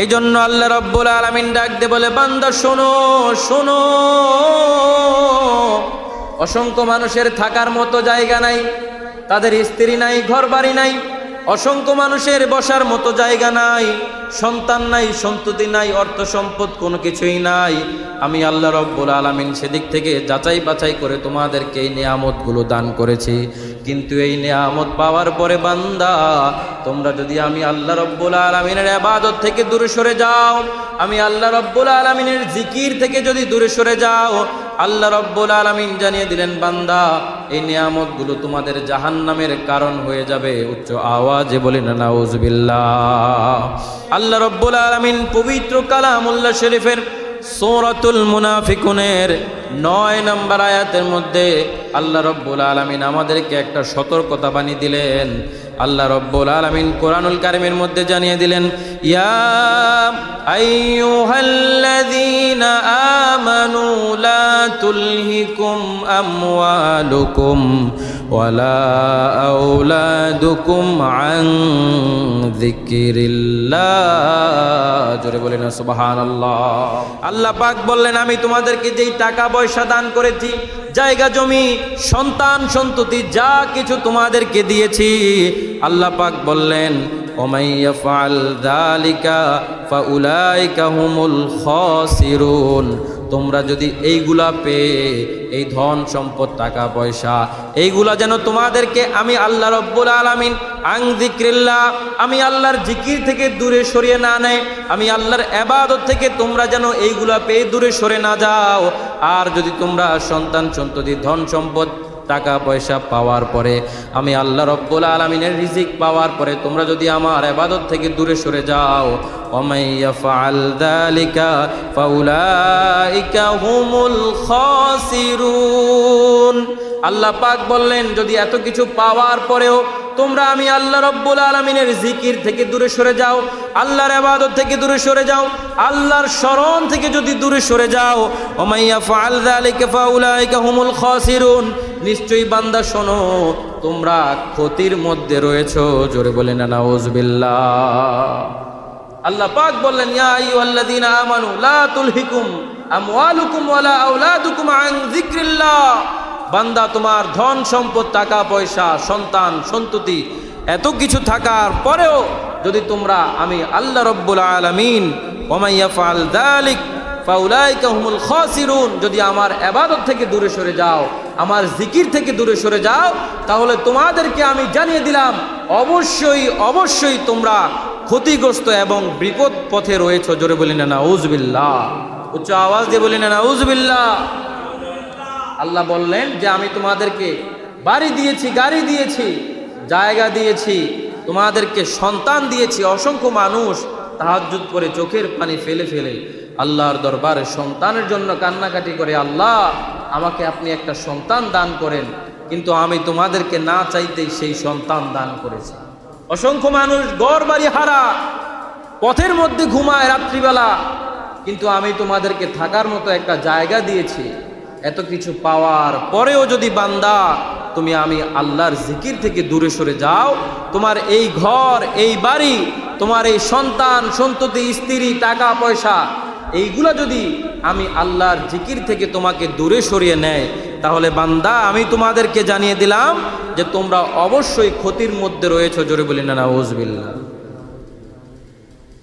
এই জন্য আল্লাহ রব্বুল আলমিন ডাক দে বলে, বান্দা, শোনো শোনো। অসংখ্য মানুষের থাকার মতো জায়গা নাই, তাদের স্ত্রী নাই ঘর বাড়ি নাই, অসংখ্য মানুষের বসার মতো জায়গা নাই, সন্তান নাই, সন্ততি নাই, অর্থ সম্পদ কোনো কিছুই নাই। আমি আল্লাহ রব্বুল আলমিন সেদিক থেকে যাচাই বাছাই করে তোমাদেরকে এই নিয়ামতগুলো দান করেছি। কিন্তু এই নিয়ামত পাওয়ার পরে বান্দা, তোমরা যদি আমি আল্লাহ রব্বুল আলমিনের আবাদত থেকে দূরে সরে যাও, আমি আল্লাহ রব্বুল আলমিনের জিকির থেকে যদি দূরে সরে যাও, আল্লাহ রব্বুল আলমিন জানিয়ে দিলেন, বান্দা, এই নিয়ামতগুলো তোমাদের জাহান্নামের কারণ হয়ে যাবে। উচ্চ আওয়াজে বলি না নাউজবিল্লাহ। আল্লাহ রব্বুল আলমিন পবিত্র কালামুল্লাহ শরীফের সৌরাতুল মুনাফিকুনের নয় নম্বর আয়াতের মধ্যে আল্লাহ রব্বুল আলমিন আমাদেরকে একটা সতর্কতা বানিয়ে দিলেন। আল্লাহ রব্বুল আলমিন কোরআনুল কারিমের মধ্যে জানিয়ে দিলেন ওয়ালা জোরে বলেন আল্লাহ পাক বললেন, আমি তোমাদেরকে যেই টাকা পয়সা দান করেছি, জায়গা জমি, সন্তান সন্ততি, যা কিছু তোমাদেরকে দিয়েছি আল্লাহ পাক বললেন তোমরা যদি এইগুলা পেয়ে এই ধন সম্পদ, টাকা, পয়সা, এইগুলা যেন তোমাদেরকে আমি আল্লাহ রব্বুল আলমিন আং দিক্রিল্লা আমি আল্লাহর জিকির থেকে দূরে সরিয়ে না নেয়, আমি আল্লাহর এবাদত থেকে তোমরা যেন এইগুলা পেয়ে দূরে সরে না যাও। আর যদি তোমরা সন্তান সন্ততি, ধন সম্পদ টাকা পয়সা পাওয়ার পরে আমি আল্লাহ রব্বুল আলমিনের রিজিক পাওয়ার পরে তোমরা যদি আমার আবাদত থেকে দূরে সরে যাও আল্লাহ পাক বললেন, যদি এত কিছু পাওয়ার পরেও তোমরা আমি আল্লাহ রব্বুল আলমিনের জিকির থেকে দূরে সরে যাও, আল্লাহর আবাদত থেকে দূরে সরে যাও, আল্লাহর স্মরণ থেকে যদি দূরে সরে যাও ওমাইয়া ফাউলাইকা হুমুল খাসিরুন। নিশ্চয়ই বান্দা, শোনো, তোমরা ক্ষতির মধ্যে রয়েছো। জোরে বলে না নাউজবিল্লাহ। আল্লাহ পাক বললেন, ইয়া আইয়ুহাল্লাযীনা আমানু, লা তুলহিকুম আমওয়ালুকুম ওয়ালা আওলাদুকুম আন যিকরিল্লাহ। বান্দা, তোমার ধন সম্পদ, টাকা, পয়সা, সন্তান, সন্ততি, এত কিছু থাকার পরেও যদি তোমরা, আমি আল্লাহ রব্বুল আলামিন ওমাইয়া ফাল দালিক ফাউলাইকা হুমুল খাসিরুন, যদি আমার এবাদত থেকে দূরে সরে যাও আমার জিকির থেকে দূরে সরে যাও, তাহলে তোমাদেরকে আমি জানিয়ে দিলাম, অবশ্যই অবশ্যই তোমরা ক্ষতিগ্রস্ত এবং বিপদ পথে রয়েছ। জোরে বলি না উজবিল্লাহ উচ্চ আওয়াজ দিয়ে বলি না উজবিল্লাহ আল্লাহ বললেন যে আমি তোমাদেরকে বাড়ি দিয়েছি, গাড়ি দিয়েছি, জায়গা দিয়েছি, তোমাদেরকে সন্তান দিয়েছি, অসংখ্য মানুষ তাহাজুদ করে চোখের পানি ফেলে ফেলে আল্লাহর দরবারে সন্তানের জন্য কান্নাকাটি করে। আল্লাহ আমাকে আপনি একটা সন্তান দান করেন, কিন্তু আমি তোমাদেরকে না চাইতেই সেই সন্তান দান করেছি। অসংখ্য মানুষ গড় বাড়ি হারা, পথের মধ্যে ঘুমায় রাত্রিবেলা, কিন্তু আমি তোমাদেরকে থাকার মতো একটা জায়গা দিয়েছি। এত কিছু পাওয়ার পরেও যদি বান্দা, তুমি আমি আল্লাহর জিকির থেকে দূরে সরে যাও, তোমার এই ঘর, এই বাড়ি, তোমার এই সন্তান, সন্ততি, স্ত্রী, টাকা, পয়সা এইগুলা যদি আমি আল্লাহর জিকির থেকে তোমাকে দূরে সরিয়ে নেয়, তাহলে বান্দা, আমি তোমাদেরকে জানিয়ে দিলাম যে তোমরা অবশ্যই ক্ষতির মধ্যে রয়েছ, জোরে বলি না ওজবিল্লা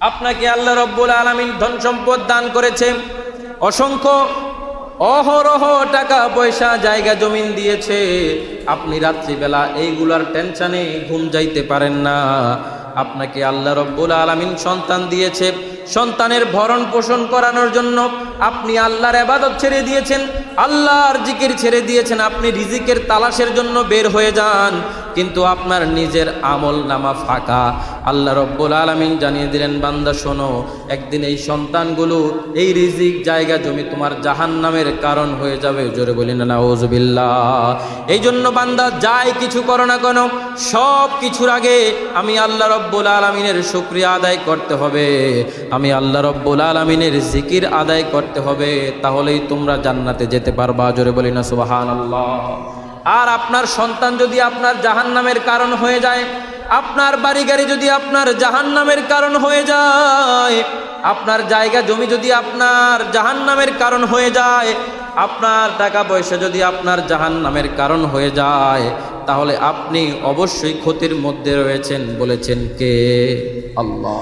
আপনাকে আল্লাহ রব্বুল আলমিন ধন সম্পদ দান করেছে অসংখ্য অহরহ টাকা পয়সা জায়গা জমিন দিয়েছে। আপনি রাত্রিবেলা এইগুলার টেনশনে ঘুম যাইতে পারেন না। আপনাকে আল্লাহ রব্বুল আলমিন সন্তান দিয়েছে। সন্তানের ভরণ পোষণ করানোর জন্য আপনি আল্লাহর আবাদত ছেড়ে দিয়েছেন, আল্লাহর জিকির ছেড়ে দিয়েছেন, আপনি রিজিকের তালাশের জন্য বের হয়ে যান। কিন্তু আপনার নিজের আমল নামা ফাঁকা। আল্লাহ রব্বুল আলমিন জানিয়ে দিলেন, বান্দা, শোনো, একদিন এই সন্তানগুলো এই রিজিক জায়গা জমি তোমার জাহান নামের কারণ হয়ে যাবে। জোরে বলি না ওজবিল্লা এই জন্য বান্দা, যাই কিছু করো না কেন, সব কিছুর আগে আমি আল্লাহ রব্বুল আলমিনের শুক্রিয়া আদায় করতে হবে। আমি আল্লাহ রব্বুল আলমিনের জিকির আদায় করতে হবে, তাহলেই তোমরা জান্নাতে যেতে পারবা। জোরে বলি না সুবাহান আল্লাহ আর আপনার সন্তান যদি আপনার জাহান নামের কারণ হয়ে যায়, আপনার বাড়ি গাড়ি যদি আপনার জাহান নামের কারণ হয়ে যায়, আপনার জায়গা জমি যদি আপনার জাহান্নামের কারণ হয়ে যায়, আপনার টাকা পয়সা যদি আপনার জাহান্নামের কারণ হয়ে যায়, তাহলে আপনি অবশ্যই ক্ষতির মধ্যে রয়েছেন বলেছেন কে? আল্লাহ।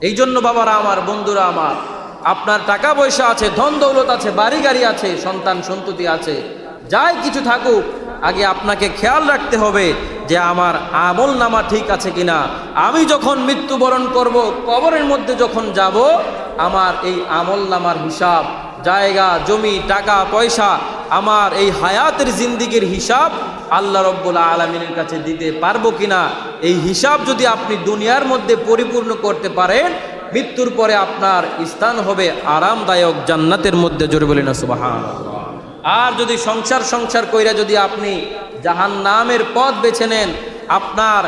এই জন্য বাবারা আমার, বন্ধুরা আমার, আপনার টাকা পয়সা আছে, ধন দৌলত আছে, বাড়ি গাড়ি আছে, সন্তান সন্ততি আছে যাই কিছু থাকুক, আগে আপনাকে খেয়াল রাখতে হবে যে আমার আমল নামা ঠিক আছে কিনা। আমি যখন মৃত্যুবরণ করব, কবরের মধ্যে যখন যাব, আমার এই আমল নামার হিসাব, জায়গা, জমি, টাকা, পয়সা, আমার এই হায়াতের জিন্দিগির হিসাব আল্লাহ রব্বুল আলমিনের কাছে দিতে পারব কিনা, এই হিসাব যদি আপনি দুনিয়ার মধ্যে পরিপূর্ণ করতে পারেন, মৃত্যুর পরে আপনার স্থান হবে আরামদায়ক জান্নাতের মধ্যে। জোরে না সুবাহান আর যদি সংসার সংসার কইরা যদি আপনি জাহান নামের পথ বেছে নেন, আপনার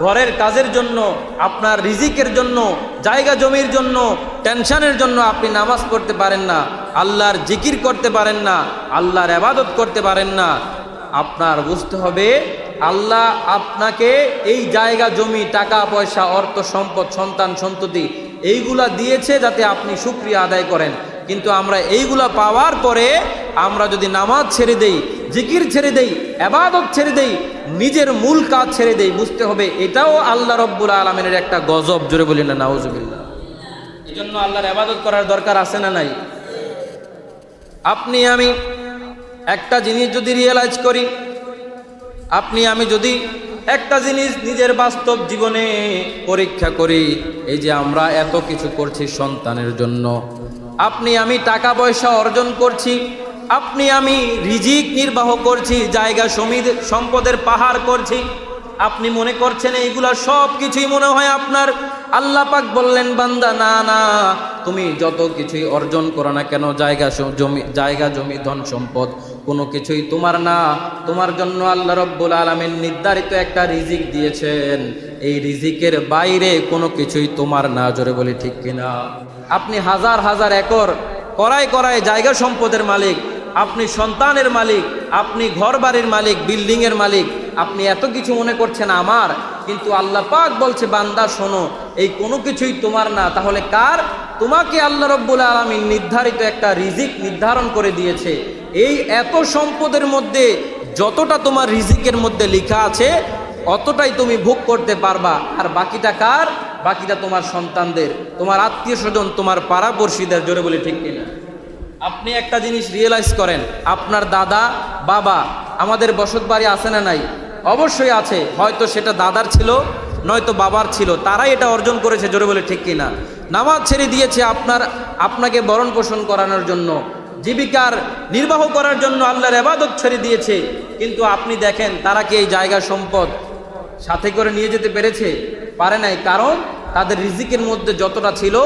ঘরের কাজের জন্য, আপনার রিজিকের জন্য, জায়গা জমির জন্য, টেনশনের জন্য আপনি নামাজ পড়তে পারেন না, আল্লাহর জিকির করতে পারেন না, আল্লাহর আবাদত করতে পারেন না, আপনার বুঝতে হবে আল্লাহ আপনাকে এই জায়গা, জমি, টাকা, পয়সা, অর্থ, সম্পদ, সন্তান, সন্ততি এইগুলা দিয়েছে যাতে আপনি সুক্রিয়া আদায় করেন। কিন্তু আমরা এইগুলা পাওয়ার পরে আমরা যদি নামাজ ছেড়ে দেই, জিকির ছেড়ে দেই আবাদত ছেড়ে দেই, নিজের মূল কাজ ছেড়ে দেই, বুঝতে হবে এটাও আল্লাহ রব্বুল আলমিনের একটা গজব, জোরে বলি না, নাউজুবিল্লাহ। এই জন্য আল্লাহর আবাদত করার দরকার আছে না নাই? আপনি আমি একটা জিনিস যদি রিয়েলাইজ করি, আপনি আমি যদি একটা জিনিস নিজের বাস্তব জীবনে পরীক্ষা করি, এই যে আমরা এত কিছু করছি সন্তানের জন্য আপনি আমি টাকা পয়সা অর্জন করছি, আপনি আমি রিজিক নির্বাহ করছি, জায়গা সমিদ সম্পদের পাহাড় করছি, আপনি মনে করছেন এইগুলা সব কিছুই মনে হয় আপনার? আল্লাহ পাক বললেন, বান্দা, না না, তুমি যত কিছুই অর্জন করো না কেন, জায়গা, জমি জায়গা, জমি, ধন সম্পদ কোনো কিছুই তোমার না। তোমার জন্য আল্লাহ রব্বুল আলমের নির্ধারিত একটা রিজিক দিয়েছেন। এই রিজিকের বাইরে কোনো কিছুই তোমার না, জোরে বলি ঠিক কিনা? আপনি হাজার হাজার একর করায় করায় জায়গা সম্পদের মালিক, আপনি সন্তানের মালিক, আপনি ঘর বাড়ির মালিক, বিল্ডিংয়ের মালিক, আপনি এত কিছু মনে করছেন আমার, কিন্তু আল্লাহ পাক বলছে, বান্দা, শোনো, এই কোনো কিছুই তোমার না। তাহলে কার? তোমাকে আল্লাহ রব্বুল আলমী নির্ধারিত একটা রিজিক নির্ধারণ করে দিয়েছে। এই এত সম্পদের মধ্যে যতটা তোমার রিজিকের মধ্যে লেখা আছে, অতটাই তুমি ভোগ করতে পারবা। আর বাকিটা কার? বাকিটা তোমার সন্তানদের। তোমার আত্মীয় স্বজন, তোমার পাড়াপড়শিদের, জোরে বলে ঠিক কিনা? আপনি একটা জিনিস রিয়েলাইজ করেন, আপনার দাদা, বাবা আমাদের বসত বাড়ি আছে না নাই? অবশ্যই আছে, হয়তো সেটা দাদার ছিল, নয়তো বাবার ছিল, তারাই এটা অর্জন করেছে, জোরে বলে ঠিক কিনা? নামাজ ছেড়ে দিয়েছে আপনার, আপনাকে বরণ পোষণ করানোর জন্য। জীবিকার নির্বাহ করার জন্য আল্লাহর এবাদত ছেড়ে দিয়েছে। কিন্তু আপনি দেখেন, তারা কি এই জায়গা সম্পদ সাথে করে নিয়ে যেতে পেরেছে? পারে নাই, কারণ তাদের রিজিকের মধ্যে যতটা ছিল,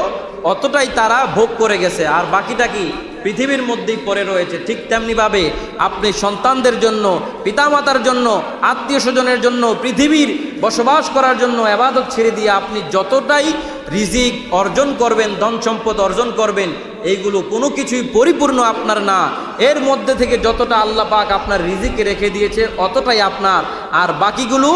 অতটাই তারা ভোগ করে গেছে। আর বাকিটা কি? পৃথিবীর মধ্যেই পড়ে রয়েছে। ঠিক তেমনিভাবে আপনি সন্তানদের জন্য, পিতামাতার জন্য আত্মীয় স্বজনের জন্য, পৃথিবীর বসবাস করার জন্য আবাদত ছেড়ে দিয়ে আপনি যতটাই রিজিক অর্জন করবেন, ধন সম্পদ অর্জন করবেন, এইগুলো কোনো কিছুই পরিপূর্ণ আপনার না। এর মধ্যে থেকে যতটা আল্লাহ পাক আপনার রিজিকে রেখে দিয়েছে, অতটাই আপনার। আর বাকিগুলো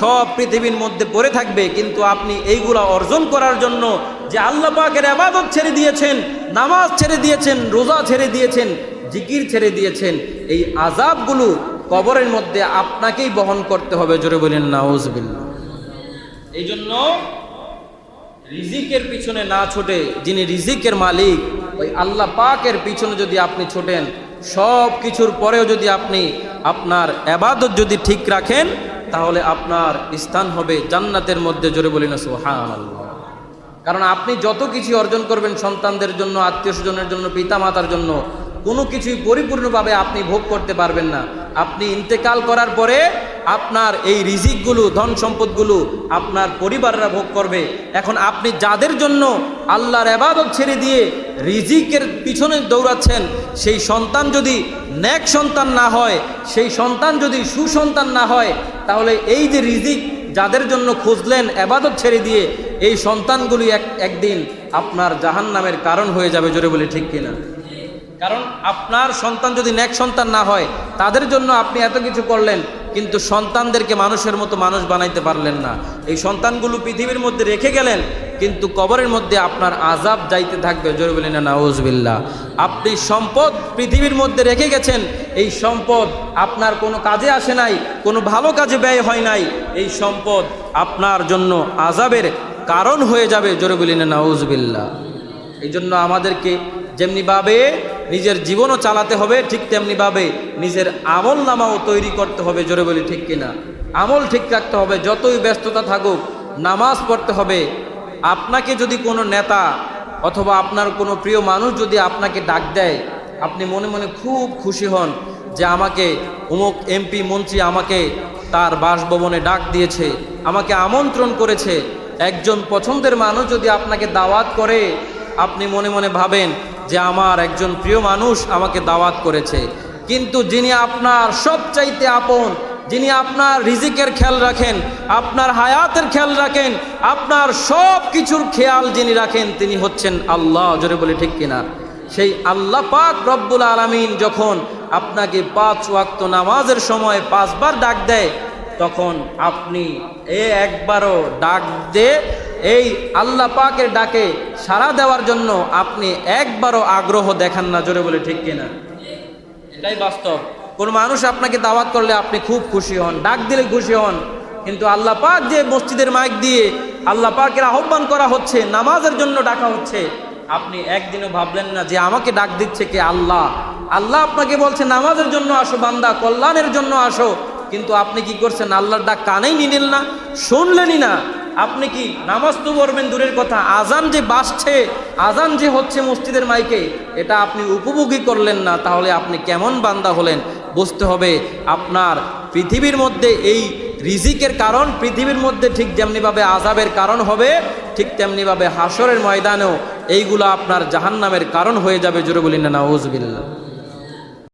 সব পৃথিবীর মধ্যে পড়ে থাকবে, কিন্তু আপনি এইগুলো অর্জন করার জন্য যে আল্লাহ পাকের আবাদত ছেড়ে দিয়েছেন, নামাজ ছেড়ে দিয়েছেন, রোজা ছেড়ে দিয়েছেন, জিকির ছেড়ে দিয়েছেন, এই আজাবগুলো কবরের মধ্যে আপনাকেই বহন করতে হবে। জোরে বলেন নাউজবিল্লা এই জন্য রিজিকের পিছনে না ছোটে যিনি রিজিকের মালিক, ওই আল্লাহ পাকের পিছনে যদি আপনি ছোটেন সব কিছুর পরেও যদি আপনি আপনার আবাদত যদি ঠিক রাখেন, তাহলে আপনার স্থান হবে জান্নাতের মধ্যে। জোরে বলি না সুহান কারণ আপনি যত কিছু অর্জন করবেন সন্তানদের জন্য, আত্মীয় স্বজনের জন্য পিতা মাতার জন্য, কোনো কিছুই পরিপূর্ণভাবে আপনি ভোগ করতে পারবেন না। আপনি ইন্তেকাল করার পরে আপনার এই রিজিকগুলো, ধন সম্পদগুলো আপনার পরিবাররা ভোগ করবে। এখন আপনি যাদের জন্য আল্লাহর আবাদত ছেড়ে দিয়ে রিজিকের পিছনে দৌড়াচ্ছেন, সেই সন্তান যদি ন্যাক সন্তান না হয়, সেই সন্তান যদি সুসন্তান না হয়, তাহলে এই যে রিজিক যাদের জন্য খুঁজলেন আবাদত ছেড়ে দিয়ে, এই সন্তানগুলি এক, একদিন আপনার জাহান নামের কারণ হয়ে যাবে জোরে বলে ঠিক কিনা? কারণ আপনার সন্তান যদি ন্যাক সন্তান না হয়, তাদের জন্য আপনি এত কিছু করলেন কিন্তু সন্তানদেরকে মানুষের মতো মানুষ বানাইতে পারলেন না। এই সন্তানগুলো পৃথিবীর মধ্যে রেখে গেলেন, কিন্তু কবরের মধ্যে আপনার আজাব যাইতে থাকবে। জোরে বলি নাউজবিল্লা আপনি সম্পদ পৃথিবীর মধ্যে রেখে গেছেন, এই সম্পদ আপনার কোনো কাজে আসে নাই, কোনো ভালো কাজে ব্যয় হয় নাই। এই সম্পদ আপনার জন্য আজাবের কারণ হয়ে যাবে। জোরে বলি না নাউজবিল্লা এই জন্য আমাদেরকে যেমনিভাবে নিজের জীবনও চালাতে হবে, ঠিক তেমনিভাবে নিজের আমল নামাও তৈরি করতে হবে, জোরে বলি ঠিক কিনা। আমল ঠিক রাখতে হবে, যতই ব্যস্ততা থাকুক, নামাজ পড়তে হবে। আপনাকে যদি কোনো নেতা অথবা আপনার কোনো প্রিয় মানুষ যদি আপনাকে ডাক দেয়, আপনি মনে মনে খুব খুশি হন যে আমাকে অমুক এমপি, মন্ত্রী আমাকে তার বাসভবনে ডাক দিয়েছে, আমাকে আমন্ত্রণ করেছে। একজন পছন্দের মানুষ যদি আপনাকে দাওয়াত করে, আপনি মনে মনে ভাবেন যে আমার একজন প্রিয় মানুষ আমাকে দাওয়াত করেছে। কিন্তু যিনি আপনার সবচাইতে আপন, যিনি আপনার রিজিকের খেয়াল রাখেন, আপনার হায়াতের খেয়াল রাখেন, আপনার সব কিছুর খেয়াল যিনি রাখেন, তিনি হচ্ছেন আল্লাহ। জোরে বলে ঠিক কিনা? সেই আল্লাহ পাক রব্বুল আলমিন যখন আপনাকে পাঁচ ওয়াক্ত নামাজের সময় পাঁচবার ডাক দেয়, তখন আপনি এ একবারও ডাক দে এই আল্লাহ পাকের ডাকে সাড়া দেওয়ার জন্য আপনি একবারও আগ্রহ দেখান না, জোরে বলে ঠিক কিনা? এটাই বাস্তব। কোন মানুষ আপনাকে দাওয়াত করলে আপনি খুব খুশি হন, ডাক দিলে খুশি হন, কিন্তু আল্লাহ পাক যে মসজিদের মাইক দিয়ে আল্লাহ পাকের আহ্বান করা হচ্ছে, নামাজের জন্য ডাকা হচ্ছে, আপনি একদিনও ভাবলেন না যে আমাকে ডাক দিচ্ছে কে? আল্লাহ। আল্লাহ আপনাকে বলছে, নামাজের জন্য আসো বান্দা, কল্যাণের জন্য আসো। কিন্তু আপনি কি করছেন? আল্লাহর ডাক কানেই নিলেন না, শুনলেনই না। আপনি কি নামাজ তো পড়বেন দূরের কথা? আজান যে বাসছে আজান যে হচ্ছে মসজিদের মাইকে, এটা আপনি উপভোগী করলেন না, তাহলে আপনি কেমন বান্দা হলেন? বুঝতে হবে আপনার পৃথিবীর মধ্যে এই রিজিকের কারণ, পৃথিবীর মধ্যে ঠিক যেমনিভাবে আজাবের কারণ হবে, ঠিক তেমনিভাবে হাসরের ময়দানেও এইগুলো আপনার জাহান্নামের কারণ হয়ে যাবে, জোরে বলি না নাউজবিল্লা